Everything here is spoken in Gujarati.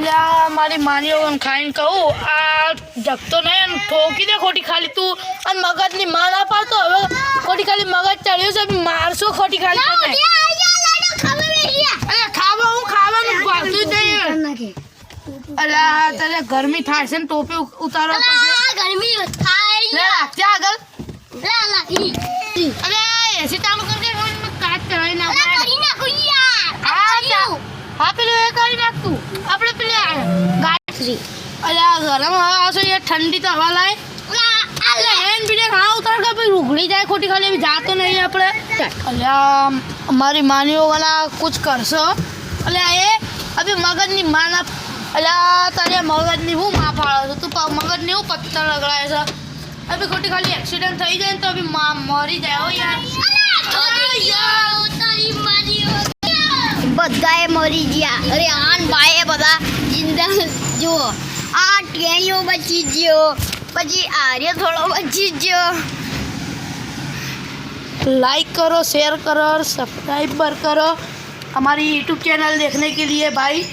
અલ્યા મારી માની ઓવન ખાઈને કહું આ જગતો નહીં ઠોકી દે ખોટી ખાલી તું. અને મગજની માં ના પાડતો હવે ખોટી ખાલી મગજ ચડ્યું છે મારશો ખોટી ખાલી તને? અલ્યા ખાવા હું ખાવાનું ભાગતું જ નહીં. અલ્યા તારે ગરમી થાય છે ને ટોપી ઉતારો ગરમી થાય આગળ. અલ્યા નાખતું આપણે પેલા ગાડી અલ્યા ગરમ હવા આવશે યાર ઠંડી તો હવા લાય. અલ્યા હેન બીજે હા ઉતાર કે ભાઈ ઉઘડી જાય ખોટી ખાલી જાતો નહીં આપણે. અલ્યા અમારી માનીઓ વાલા કુછ કરશો. અલ્યા એ અભી મગજની માના અલ્યા તારે મગજની હું માં ફાળો છું? તું મગજની હું પથ્થર લગડાય છે. અભી ખોટી ખાલી એક્સિડન્ટ થઈ જાય ને તો અભી મા મરી જાય હો યાર. બધાએ મરી ગયા અરે આન ભાઈએ બધા જિંદા જુઓ આ ટેણીઓ બચી ગયો પછી આર્ય થોડો બચી ગયો लाइक करो शेयर करो और सब्सक्राइब करो हमारी यूट्यूब चैनल देखने के लिए भाई